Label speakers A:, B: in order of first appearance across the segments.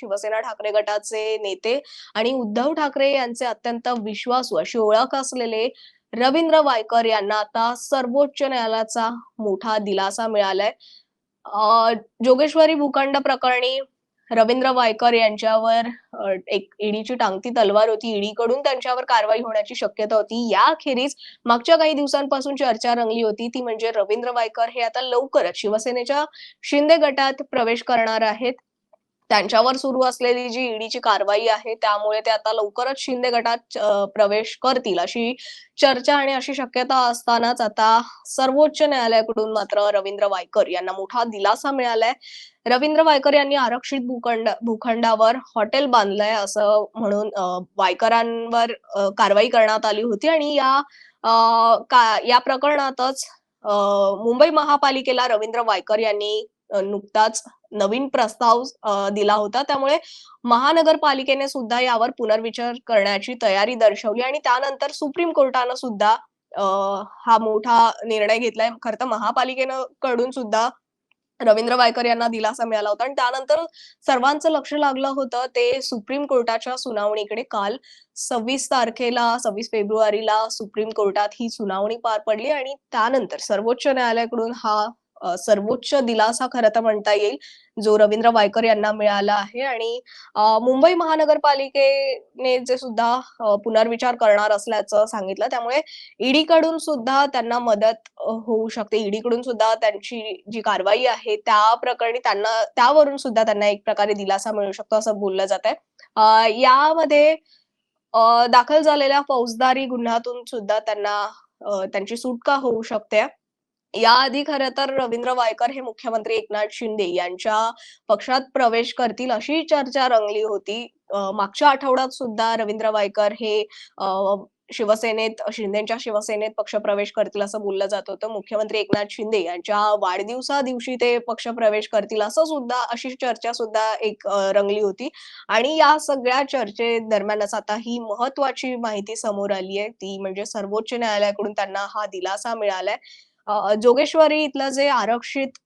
A: शिवसेना ठाकरे गटाचे नेते आणि उद्धव ठाकरे यांचे अत्यंत विश्वासू अशी ओळख असलेले रवींद्र वायकर यांना आता सर्वोच्च न्यायालयाचा मोठा दिलासा मिळालाय. जोगेश्वरी भूखंड प्रकरणी रवींद्र वायकर यांच्यावर एक ईडीची टांगती तलवार होती. ईडीकडून त्यांच्यावर कारवाई होण्याची शक्यता होती. याखेरीज मागच्या काही दिवसांपासून चर्चा रंगली होती. ती म्हणजे रवींद्र वायकर हे आता लवकरच शिवसेनेच्या शिंदे गटात प्रवेश करणार आहेत. त्यांच्यावर सुरू असलेली जी ईडीची कारवाई आहे त्यामुळे ते आता लवकरच शिंदे गटात प्रवेश करतील अशी चर्चा आणि अशी शक्यता असतानाच आता सर्वोच्च न्यायालयाकडून मात्र रवींद्र वायकर यांना मोठा दिलासा मिळालाय. रवींद्र वायकर यांनी आरक्षित भूखंड भूखंडावर हॉटेल बांधलंय असं म्हणून वायकरांवर कारवाई करण्यात आली होती आणि या का- या प्रकरणातच मुंबई महापालिकेला रवींद्र वायकर यांनी नुकताच नवीन प्रस्ताव दिला होता. त्यामुळे महानगरपालिकेने सुद्धा यावर पुनर्विचार करण्याची तयारी दर्शवली आणि त्यानंतर सुप्रीम कोर्टानं सुद्धा हा मोठा निर्णय घेतलाय. खरं तर महापालिकेनं कडून सुद्धा रवींद्र वायकर यांना दिलासा मिळाला होता. आणि त्यानंतर सर्वांचं लक्ष लागलं होतं. ते सुप्रीम कोर्टाच्या सुनावणीकडे काल सव्वीस तारखेला सव्वीस फेब्रुवारीला सुप्रीम कोर्टात ही सुनावणी पार पडली आणि त्यानंतर सर्वोच्च न्यायालयाकडून हा सर्वोच्च दिलासा खरं तर म्हणता येईल जो रवींद्र वायकर यांना मिळाला आहे. आणि मुंबई महानगरपालिकेने जे सुद्धा पुनर्विचार करणार असल्याचं सांगितलं त्यामुळे ईडीकडून सुद्धा त्यांना मदत होऊ शकते. ईडीकडून सुद्धा त्यांची जी कारवाई आहे त्या प्रकरणी त्यांना त्यावरून सुद्धा त्यांना एक प्रकारे दिलासा मिळू शकतो असं बोललं जात आहे यामध्ये दाखल झालेल्या फौजदारी गुन्ह्यातून सुद्धा त्यांना त्यांची सुटका होऊ शकते. याआधी खरं तर रवींद्र वायकर हे मुख्यमंत्री एकनाथ शिंदे यांच्या पक्षात प्रवेश करतील अशी चर्चा रंगली होती. मागच्या आठवड्यात सुद्धा रवींद्र वायकर हे शिवसेनेत शिंदेच्या शिवसेनेत पक्षप्रवेश करतील असं बोललं जात होतं. मुख्यमंत्री एकनाथ शिंदे यांच्या वाढदिवसा दिवशी ते पक्षप्रवेश करतील असं सुद्धा अशी चर्चा सुद्धा एक रंगली होती. आणि या सगळ्या चर्चे दरम्यानच आता ही महत्वाची माहिती समोर आली आहे. ती म्हणजे सर्वोच्च न्यायालयाकडून त्यांना हा दिलासा मिळालाय. जोगेश्वरी इथलं जे आरक्षित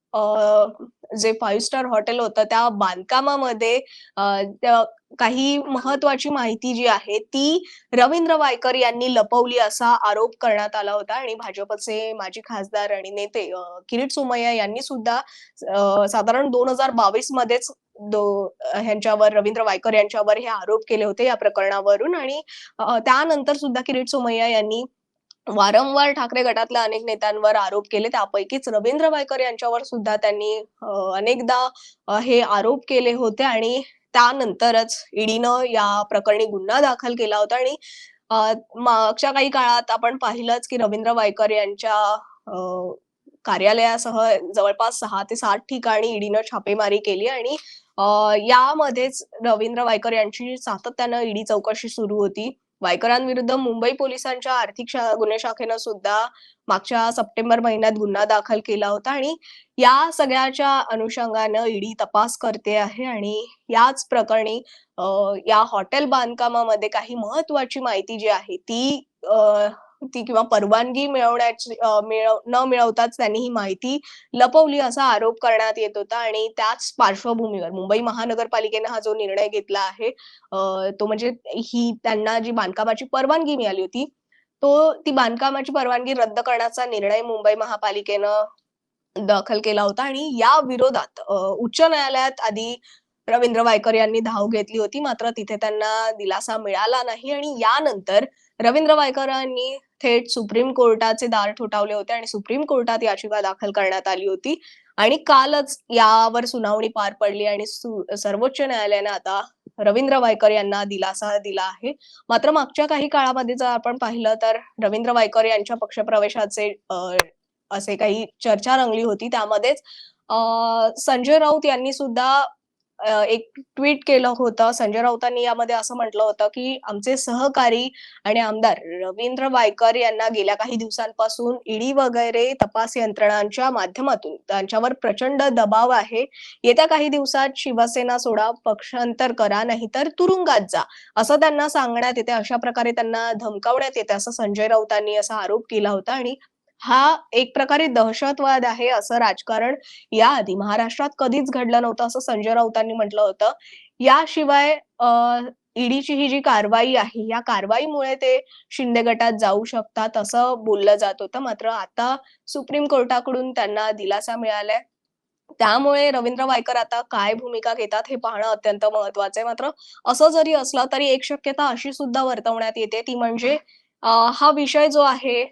A: जे फाईव्ह स्टार हॉटेल होतं त्या बांधकामामध्ये काही महत्वाची माहिती जी आहे ती रवींद्र वायकर यांनी लपवली असा आरोप करण्यात आला होता. आणि भाजपचे माजी खासदार आणि नेते किरीट सोमय्या यांनी सुद्धा साधारण दोन हजार बावीस मध्येच ह्यांच्यावर रवींद्र वायकर यांच्यावर हे आरोप केले होते या प्रकरणावरून. आणि त्यानंतर सुद्धा किरीट सोमय्या यांनी वारंवार ठाकरे गटातल्या अनेक नेत्यांवर आरोप केले. त्यापैकीच रवींद्र वायकर यांच्यावर सुद्धा त्यांनी अनेकदा हे आरोप केले होते आणि त्यानंतरच ईडीनं या प्रकरणी गुन्हा दाखल केला होता आणि मागच्या काही काळात आपण पाहिलंच की रवींद्र वायकर यांच्या कार्यालयासह जवळपास सहा ते सात ठिकाणी ईडीनं छापेमारी केली आणि यामध्येच रवींद्र वायकर यांची सातत्यानं ईडी चौकशी सुरू होती. वायकरांविरुद्ध मुंबई पोलिसांच्या आर्थिक गुन्हे शाखेनं सुद्धा मागच्या सप्टेंबर महिन्यात गुन्हा दाखल केला होता आणि या सगळ्याच्या अनुषंगानं ईडी तपास करते आहे आणि याच प्रकरणी या हॉटेल बांधकामामध्ये काही महत्वाची माहिती जी आहे ती होती ती किंवा परवानगी मिळवण्याची न मिळवताच त्यांनी ही माहिती लपवली असा आरोप करण्यात येत होता. आणि त्याच पार्श्वभूमीवर मुंबई महानगरपालिकेने हा जो निर्णय घेतला आहे तो म्हणजे ही त्यांना जी बांधकामाची परवानगी मिळाली होती तो ती बांधकामाची परवानगी रद्द करण्याचा निर्णय मुंबई महापालिकेनं दाखल केला होता. आणि या विरोधात उच्च न्यायालयात आधी रवींद्र वायकर यांनी धाव घेतली होती. मात्र तिथे त्यांना दिलासा मिळाला नाही. आणि यानंतर रवींद्र वायकरांनी थेट सुप्रीम कोर्टाचे दार ठोठावले होते आणि सुप्रीम कोर्टात याचिका दाखल करण्यात आली होती. आणि कालच यावर सुनावणी पार पडली आणि सर्वोच्च न्यायालयाने आता रवींद्र वायकर यांना दिलासा दिला आहे. मात्र मागच्या काही काळामध्ये जर आपण पाहिलं तर रवींद्र वायकर यांच्या पक्षप्रवेशाचे असे काही चर्चा रंगली होती. त्यामध्येच संजय राऊत यांनी सुद्धा एक ट्विट केलं होतं संजय राऊतांनी यामध्ये असं म्हटलं होतं की आमचे सहकारी आणि आमदार रवींद्र वायकर यांना गेल्या काही दिवसांपासून ईडी वगैरे तपास यंत्रणांच्या माध्यमातून त्यांच्यावर प्रचंड दबाव आहे. येत्या काही दिवसात शिवसेना सोडा पक्षांतर करा नाहीतर तुरुंगात जा असं त्यांना सांगण्यात येते. अशा प्रकारे त्यांना धमकावण्यात येते असं संजय राऊतांनी असा आरोप केला होता आणि हा एक प्रकारे दहशतवाद आहे असं राजकारण याआधी महाराष्ट्रात कधीच घडलं नव्हतं असं संजय राऊतांनी म्हटलं होतं. याशिवाय ईडीची ही जी कारवाई आहे या कारवाईमुळे ते शिंदे गटात जाऊ शकतात असं बोललं जात होतं. मात्र आता सुप्रीम कोर्टाकडून त्यांना दिलासा मिळालाय. त्यामुळे रवींद्र वायकर आता काय भूमिका घेतात हे पाहणं अत्यंत महत्वाचं आहे. मात्र असं जरी असलं तरी एक शक्यता अशी सुद्धा वर्तवण्यात येते. ती म्हणजे हा विषय जो आहे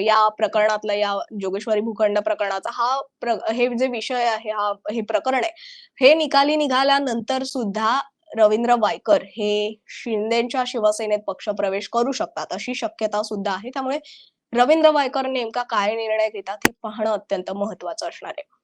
A: या प्रकरणातला या जोगेश्वरी भूखंड प्रकरणाचा हा प्र- हे जे विषय आहे हा हे प्रकरण आहे हे निकाली निघाल्यानंतर सुद्धा रवींद्र वायकर हे शिंदेच्या शिवसेनेत पक्षप्रवेश करू शकतात अशी शक्यता सुद्धा आहे. त्यामुळे रवींद्र वायकर नेमका काय निर्णय घेतात हे पाहणं अत्यंत महत्वाचं असणार आहे.